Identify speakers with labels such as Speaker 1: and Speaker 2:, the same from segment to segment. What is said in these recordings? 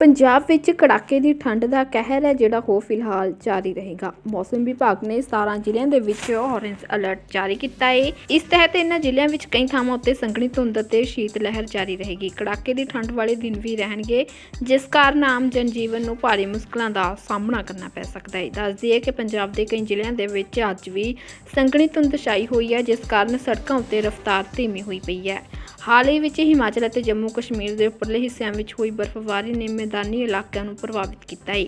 Speaker 1: ਪੰਜਾਬ ਵਿੱਚ ਕੜਾਕੇ ਦੀ ਠੰਡ ਦਾ ਕਹਿਰ ਹੈ, ਜਿਹੜਾ ਉਹ ਫਿਲਹਾਲ ਜਾਰੀ ਰਹੇਗਾ। ਮੌਸਮ ਵਿਭਾਗ ਨੇ 17 ਜ਼ਿਲ੍ਹਿਆਂ ਦੇ ਵਿੱਚ ਔਰੇਂਜ ਅਲਰਟ ਜਾਰੀ ਕੀਤਾ ਹੈ ਇਸ ਤਹਿਤ ਇਹਨਾਂ ਜ਼ਿਲ੍ਹਿਆਂ ਵਿੱਚ ਕਈ ਥਾਵਾਂ ਉੱਤੇ ਸੰਘਣੀ ਧੁੰਦ ਅਤੇ ਸ਼ੀਤ ਲਹਿਰ ਜਾਰੀ ਰਹੇਗੀ। ਕੜਾਕੇ ਦੀ ਠੰਡ ਵਾਲੇ ਦਿਨ ਵੀ ਰਹਿਣਗੇ, ਜਿਸ ਕਾਰਨ ਆਮ ਜਨਜੀਵਨ ਨੂੰ ਭਾਰੀ ਮੁਸ਼ਕਲਾਂ ਦਾ ਸਾਹਮਣਾ ਕਰਨਾ ਪੈ ਸਕਦਾ ਹੈ ਦੱਸ ਦਈਏ ਕਿ ਪੰਜਾਬ ਦੇ ਕਈ ਜ਼ਿਲ੍ਹਿਆਂ ਦੇ ਵਿੱਚ ਅੱਜ ਵੀ ਸੰਘਣੀ ਧੁੰਦ ਛਾਈ ਹੋਈ ਹੈ, ਜਿਸ ਕਾਰਨ ਸੜਕਾਂ ਉੱਤੇ ਰਫ਼ਤਾਰ ਧੀਮੀ ਹੋਈ ਪਈ ਹੈ। ਹਾਲ ਹੀ ਵਿੱਚ ਹਿਮਾਚਲ ਅਤੇ ਜੰਮੂ ਕਸ਼ਮੀਰ ਦੇ ਉੱਪਰਲੇ ਹਿੱਸਿਆਂ ਵਿੱਚ ਹੋਈ ਬਰਫ਼ਬਾਰੀ ਨੇ ਮੈਦਾਨੀ ਇਲਾਕਿਆਂ ਨੂੰ ਪ੍ਰਭਾਵਿਤ ਕੀਤਾ ਹੈ।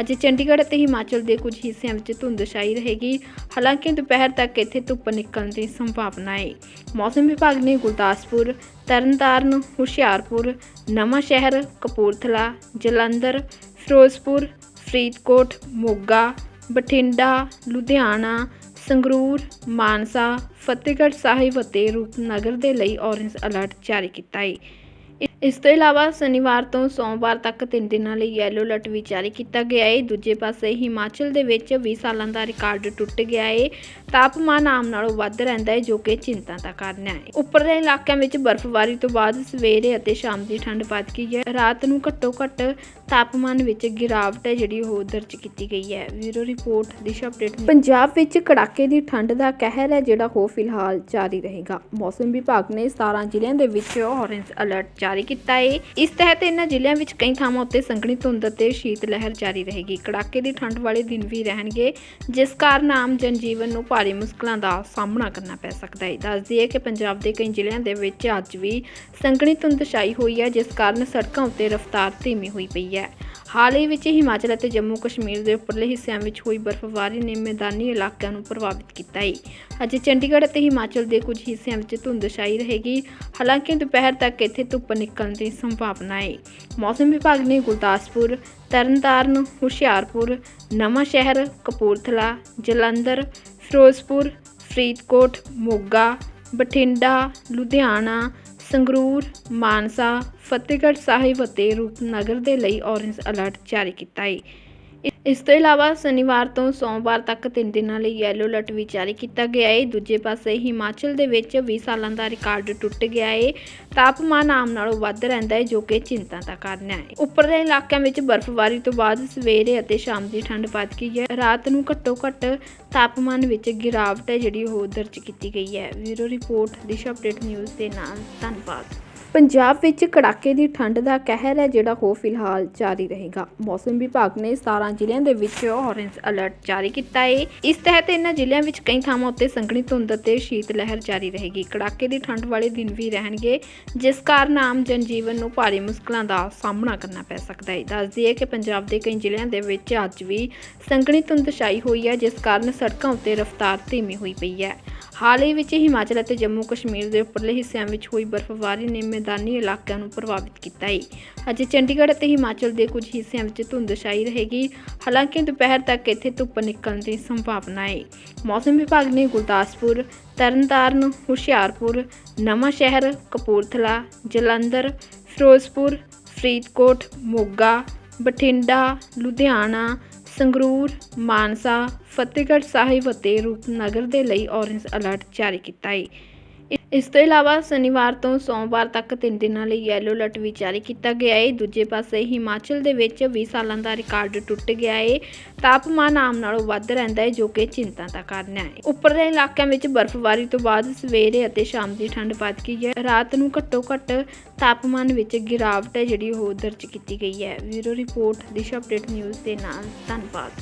Speaker 1: ਅੱਜ ਚੰਡੀਗੜ੍ਹ ਅਤੇ ਹਿਮਾਚਲ ਦੇ ਕੁਝ ਹਿੱਸਿਆਂ ਵਿੱਚ ਧੁੰਦ ਛਾਈ ਰਹੇਗੀ। ਹਾਲਾਂਕਿ ਦੁਪਹਿਰ ਤੱਕ ਇੱਥੇ ਧੁੱਪ ਨਿਕਲਣ ਦੀ ਸੰਭਾਵਨਾ ਹੈ। ਮੌਸਮ ਵਿਭਾਗ ਨੇ ਗੁਰਦਾਸਪੁਰ, ਤਰਨਤਾਰਨ, ਹੁਸ਼ਿਆਰਪੁਰ ਨਵਾਂ ਸ਼ਹਿਰ ਕਪੂਰਥਲਾ, ਜਲੰਧਰ, ਫਿਰੋਜ਼ਪੁਰ, ਫਰੀਦਕੋਟ, ਮੋਗਾ, ਬਠਿੰਡਾ, ਲੁਧਿਆਣਾ ਸੰਗਰੂਰ ਮਾਨਸਾ ਫਤਿਹਗੜ੍ਹ ਸਾਹਿਬ ਅਤੇ ਰੂਪਨਗਰ ਦੇ ਲਈ ਔਰੇਂਜ ਅਲਰਟ ਜਾਰੀ ਕੀਤਾ ਹੈ ਇਸ ਤੋਂ ਇਲਾਵਾ ਸ਼ਨੀਵਾਰ ਤੋਂ ਸੋਮਵਾਰ ਤੱਕ 3 ਦਿਨਾਂ ਲਈ ਯੈਲੋ ਅਲਰਟ ਵੀ ਜਾਰੀ ਕੀਤਾ ਗਿਆ ਹੈ ਦੂਜੇ ਪਾਸੇ ਹਿਮਾਚਲ ਦੇ ਵਿੱਚ 20 ਸਾਲਾਂ ਦਾ ਰਿਕਾਰਡ ਟੁੱਟ ਗਿਆ ਹੈ ਤਾਪਮਾਨ ਆਮ ਨਾਲੋਂ ਵੱਧ ਰਹਿੰਦਾ ਹੈ ਜੋ ਕਿ ਚਿੰਤਾ ਦਾ ਕਾਰਨ ਹੈ। ਉੱਪਰਲੇ ਇਲਾਕਿਆਂ ਵਿੱਚ ਬਰਫ਼ਬਾਰੀ ਤੋਂ ਬਾਅਦ ਸਵੇਰੇ ਅਤੇ ਸ਼ਾਮ ਦੀ ਠੰਡ ਵੱਧ ਗਈ ਹੈ। ਰਾਤ ਨੂੰ ਘੱਟੋ ਘੱਟ ਤਾਪਮਾਨ ਵਿੱਚ ਗਿਰਾਵਟ ਹੈ, ਜਿਹੜੀ ਉਹ ਦਰਜ ਕੀਤੀ ਗਈ ਹੈ। Bureau report, Disha update Punjab ਵਿੱਚ ਕੜਾਕੇ ਦੀ ਠੰਡ ਦਾ ਕਹਿਰ ਹੈ, ਜਿਹੜਾ ਉਹ ਫਿਲਹਾਲ ਜਾਰੀ ਰਹੇਗਾ। ਮੌਸਮ ਵਿਭਾਗ ਨੇ 17 ਜ਼ਿਲ੍ਹਿਆਂ ਦੇ ਵਿੱਚ ਔਰੇਂਜ ਅਲਰਟ ਜਾਰੀ ਕੀਤਾ ਹੈ ਇਸ ਤਹਿਤ ਇਹਨਾਂ ਜ਼ਿਲ੍ਹਿਆਂ ਵਿੱਚ ਕਈ ਥਾਵਾਂ ਉੱਤੇ ਸੰਘਣੀ ਧੁੰਦ ਅਤੇ ਸ਼ੀਤ ਲਹਿਰ ਜਾਰੀ ਰਹੇਗੀ। ਕੜਾਕੇ ਦੀ ਠੰਡ ਵਾਲੇ ਦਿਨ ਵੀ ਰਹਿਣਗੇ, ਜਿਸ ਕਾਰਨ ਆਮ ਜਨਜੀਵਨ ਨੂੰ ਭਾਰੀ ਮੁਸ਼ਕਲਾਂ ਦਾ ਸਾਹਮਣਾ ਕਰਨਾ ਪੈ ਸਕਦਾ ਹੈ ਦੱਸ ਦਈਏ ਕਿ ਪੰਜਾਬ ਦੇ ਕਈ ਜ਼ਿਲ੍ਹਿਆਂ ਦੇ ਵਿੱਚ ਅੱਜ ਵੀ ਸੰਘਣੀ ਧੁੰਦ ਛਾਈ ਹੋਈ ਹੈ, ਜਿਸ ਕਾਰਨ ਸੜਕਾਂ ਉੱਤੇ ਰਫ਼ਤਾਰ ਧੀਮੀ ਹੋਈ ਪਈ ਹੈ। ਹਾਲ ਹੀ ਵਿੱਚ ਹਿਮਾਚਲ ਅਤੇ ਜੰਮੂ ਕਸ਼ਮੀਰ ਦੇ ਉੱਪਰਲੇ ਹਿੱਸਿਆਂ ਵਿੱਚ ਹੋਈ ਬਰਫ਼ਬਾਰੀ ਨੇ ਮੈਦਾਨੀ ਇਲਾਕਿਆਂ ਨੂੰ ਪ੍ਰਭਾਵਿਤ ਕੀਤਾ ਹੈ ਅਜੇ ਚੰਡੀਗੜ੍ਹ ਅਤੇ ਹਿਮਾਚਲ ਦੇ ਕੁਝ ਹਿੱਸਿਆਂ ਵਿੱਚ ਧੁੰਦ ਛਾਈ ਰਹੇਗੀ। ਹਾਲਾਂਕਿ ਦੁਪਹਿਰ ਤੱਕ ਇੱਥੇ ਧੁੱਪ ਨਿਕਲਣ ਦੀ ਸੰਭਾਵਨਾ ਹੈ ਮੌਸਮ ਵਿਭਾਗ ਨੇ ਗੁਰਦਾਸਪੁਰ, ਤਰਨਤਾਰਨ, ਹੁਸ਼ਿਆਰਪੁਰ, ਨਵਾਂ ਸ਼ਹਿਰ, ਕਪੂਰਥਲਾ, ਜਲੰਧਰ, ਫਿਰੋਜ਼ਪੁਰ, ਫਰੀਦਕੋਟ, ਮੋਗਾ, ਬਠਿੰਡਾ, ਲੁਧਿਆਣਾ, ਸੰਗਰੂਰ, ਮਾਨਸਾ, ਫਤਿਹਗੜ੍ਹ ਸਾਹਿਬ ਅਤੇ ਰੂਪਨਗਰ ਦੇ ਲਈ ਔਰੇਂਜ ਅਲਰਟ ਜਾਰੀ ਕੀਤਾ ਹੈ ਇਸ ਤੋਂ ਇਲਾਵਾ ਸ਼ਨੀਵਾਰ ਤੋਂ ਸੋਮਵਾਰ ਤੱਕ 3 ਦਿਨਾਂ ਲਈ ਯੈਲੋ ਅਲਰਟ ਵੀ ਜਾਰੀ ਕੀਤਾ ਗਿਆ ਹੈ ਦੂਜੇ ਪਾਸੇ ਹਿਮਾਚਲ ਦੇ ਵਿੱਚ 20 ਸਾਲਾਂ ਦਾ ਰਿਕਾਰਡ ਟੁੱਟ ਗਿਆ ਹੈ ਤਾਪਮਾਨ ਆਮ ਨਾਲੋਂ ਵੱਧ ਰਹਿੰਦਾ ਹੈ ਜੋ ਕਿ ਚਿੰਤਾ ਦਾ ਕਾਰਨ ਹੈ। ਉੱਪਰਲੇ ਇਲਾਕਿਆਂ ਵਿੱਚ ਬਰਫ਼ਬਾਰੀ ਤੋਂ ਬਾਅਦ ਸਵੇਰੇ ਅਤੇ ਸ਼ਾਮ ਦੀ ਠੰਡ ਵੱਧ ਗਈ ਹੈ। ਰਾਤ ਨੂੰ ਘੱਟੋ ਘੱਟ ਤਾਪਮਾਨ ਵਿੱਚ ਗਿਰਾਵਟ ਹੈ, ਜਿਹੜੀ ਉਹ ਦਰਜ ਕੀਤੀ ਗਈ ਹੈ। ਵੀਰੋ ਰਿਪੋਰਟ, ਦਿਸ਼ਾ ਅਪਡੇਟ ਨਿਊਜ਼ ਦੇ ਨਾਲ। ਧੰਨਵਾਦ। ਪੰਜਾਬ ਵਿੱਚ ਕੜਾਕੇ ਦੀ ਠੰਡ ਦਾ ਕਹਿਰ ਹੈ, ਜਿਹੜਾ ਉਹ ਫਿਲਹਾਲ ਜਾਰੀ ਰਹੇਗਾ। ਮੌਸਮ ਵਿਭਾਗ ਨੇ 17 ਜ਼ਿਲ੍ਹਿਆਂ ਦੇ ਵਿੱਚ ਔਰੇਂਜ ਅਲਰਟ ਜਾਰੀ ਕੀਤਾ ਹੈ ਇਸ ਤਹਿਤ ਇਹਨਾਂ ਜ਼ਿਲ੍ਹਿਆਂ ਵਿੱਚ ਕਈ ਥਾਵਾਂ ਉੱਤੇ ਸੰਘਣੀ ਧੁੰਦ ਅਤੇ ਸ਼ੀਤ ਲਹਿਰ ਜਾਰੀ ਰਹੇਗੀ। ਕੜਾਕੇ ਦੀ ਠੰਡ ਵਾਲੇ ਦਿਨ ਵੀ ਰਹਿਣਗੇ, ਜਿਸ ਕਾਰਨ ਆਮ ਜਨਜੀਵਨ ਨੂੰ ਭਾਰੀ ਮੁਸ਼ਕਲਾਂ ਦਾ ਸਾਹਮਣਾ ਕਰਨਾ ਪੈ ਸਕਦਾ ਹੈ ਦੱਸ ਦਈਏ ਕਿ ਪੰਜਾਬ ਦੇ ਕਈ ਜ਼ਿਲ੍ਹਿਆਂ ਦੇ ਵਿੱਚ ਅੱਜ ਵੀ ਸੰਘਣੀ ਧੁੰਦ ਛਾਈ ਹੋਈ ਹੈ, ਜਿਸ ਕਾਰਨ ਸੜਕਾਂ ਉੱਤੇ ਰਫ਼ਤਾਰ ਧੀਮੀ ਹੋਈ ਪਈ ਹੈ। ਹਾਲ ਹੀ ਵਿੱਚ ਹਿਮਾਚਲ ਅਤੇ ਜੰਮੂ ਕਸ਼ਮੀਰ ਦੇ ਉੱਪਰਲੇ ਹਿੱਸਿਆਂ ਵਿੱਚ ਹੋਈ ਬਰਫ਼ਬਾਰੀ ਨੇ ਮੈਦਾਨੀ ਇਲਾਕਿਆਂ ਨੂੰ ਪ੍ਰਭਾਵਿਤ ਕੀਤਾ ਹੈ ਅੱਜ ਚੰਡੀਗੜ੍ਹ ਅਤੇ ਹਿਮਾਚਲ ਦੇ ਕੁਝ ਹਿੱਸਿਆਂ ਵਿੱਚ ਧੁੰਦ ਛਾਈ ਰਹੇਗੀ। ਹਾਲਾਂਕਿ ਦੁਪਹਿਰ ਤੱਕ ਇੱਥੇ ਧੁੱਪ ਨਿਕਲਣ ਦੀ ਸੰਭਾਵਨਾ ਹੈ ਮੌਸਮ ਵਿਭਾਗ ਨੇ ਗੁਰਦਾਸਪੁਰ, ਤਰਨਤਾਰਨ, ਹੁਸ਼ਿਆਰਪੁਰ ਨਵਾਂ ਸ਼ਹਿਰ ਕਪੂਰਥਲਾ, ਜਲੰਧਰ, ਫਿਰੋਜ਼ਪੁਰ, ਫਰੀਦਕੋਟ, ਮੋਗਾ, ਬਠਿੰਡਾ, ਲੁਧਿਆਣਾ, ਸੰਗਰੂਰ, ਮਾਨਸਾ, ਫਤਿਹਗੜ੍ਹ ਸਾਹਿਬ ਅਤੇ ਰੂਪਨਗਰ ਦੇ ਲਈ ਔਰੇਂਜ ਅਲਰਟ ਜਾਰੀ ਕੀਤਾ ਹੈ ਇਸ ਤੋਂ ਇਲਾਵਾ ਸ਼ਨੀਵਾਰ ਤੋਂ ਸੋਮਵਾਰ ਤੱਕ 3 ਦਿਨਾਂ ਲਈ ਯੈਲੋ ਅਲਰਟ ਵੀ ਜਾਰੀ ਕੀਤਾ ਗਿਆ ਹੈ ਦੂਜੇ ਪਾਸੇ ਹਿਮਾਚਲ ਦੇ ਵਿੱਚ 20 ਸਾਲਾਂ ਦਾ ਰਿਕਾਰਡ ਟੁੱਟ ਗਿਆ ਹੈ ਤਾਪਮਾਨ ਆਮ ਨਾਲੋਂ ਵੱਧ ਰਹਿੰਦਾ ਹੈ ਜੋ ਕਿ ਚਿੰਤਾ ਦਾ ਕਾਰਨ ਹੈ। ਉੱਪਰਲੇ ਇਲਾਕਿਆਂ ਵਿੱਚ ਬਰਫ਼ਬਾਰੀ ਤੋਂ ਬਾਅਦ ਸਵੇਰੇ ਅਤੇ ਸ਼ਾਮ ਦੀ ਠੰਡ ਵੱਧ ਗਈ ਹੈ। ਰਾਤ ਨੂੰ ਘੱਟੋ ਘੱਟ ਤਾਪਮਾਨ ਵਿੱਚ ਗਿਰਾਵਟ ਹੈ, ਜਿਹੜੀ ਉਹ ਦਰਜ ਕੀਤੀ ਗਈ ਹੈ। ਵੀਰੋ ਰਿਪੋਰਟ, ਦਿਸ਼ਾ ਅਪਡੇਟ ਨਿਊਜ਼ ਦੇ ਨਾਲ। ਧੰਨਵਾਦ।